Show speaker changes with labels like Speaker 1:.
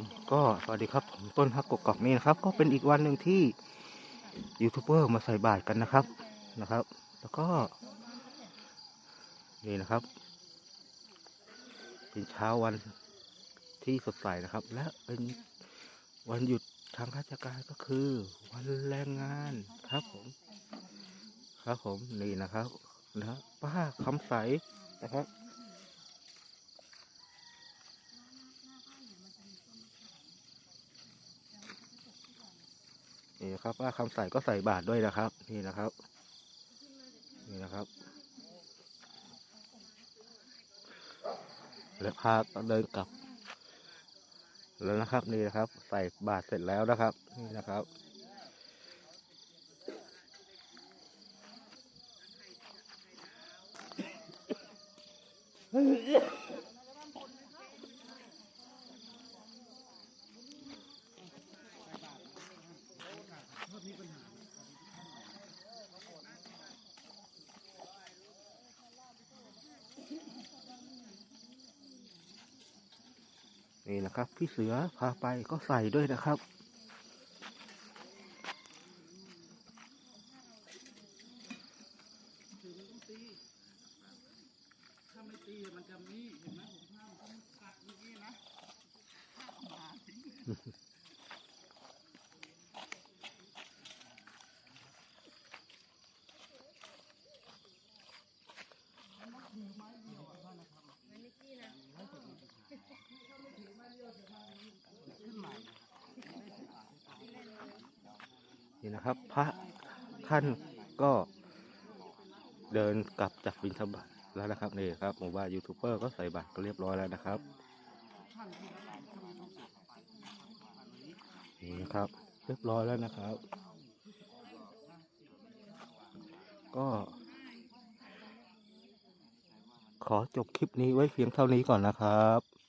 Speaker 1: มก็สวัสดีครับผมต้นฮักกกอกนี่นะครับ ก็เป็นอีกวันหนึ่งที่ยูทูบเบอร์มาใส่บาตรกันนะครับนะครับ แล้วก็ นี่นะครับ เป็นเช้าวันที่สดใสนะครับ และเป็นวันหยุดทางราชการก็คือ วันแรงงานครับผม ครับผมนี่นะครับนะป้าคำใสนะครับ นี่ครับป้าคำใส่ก็ใส่บาทด้วยนะครับ นี่นะครับ นี่นะครับ และพาเดินกลับ แล้วนะครับนี่นะครับ ใส่บาทเสร็จแล้วนะครับ นี่นะครับ นี่นะครับ พี่เสือพาไปก็ใส่ด้วยนะครับ
Speaker 2: ถ้
Speaker 1: นี่นะครับ พระท่านก็เดินกลับจากบินทบาทแล้วนะครับนี่ครับหมู่บ้านยูทูบเบอร์ก็ใส่บาตรก็เรียบร้อยแล้วนะครับนี่นะครับ เรียบร้อยแล้วนะครับ ก็ขอจบคลิปนี้ไว้เพียงเท่านี้ก่อนนะครับ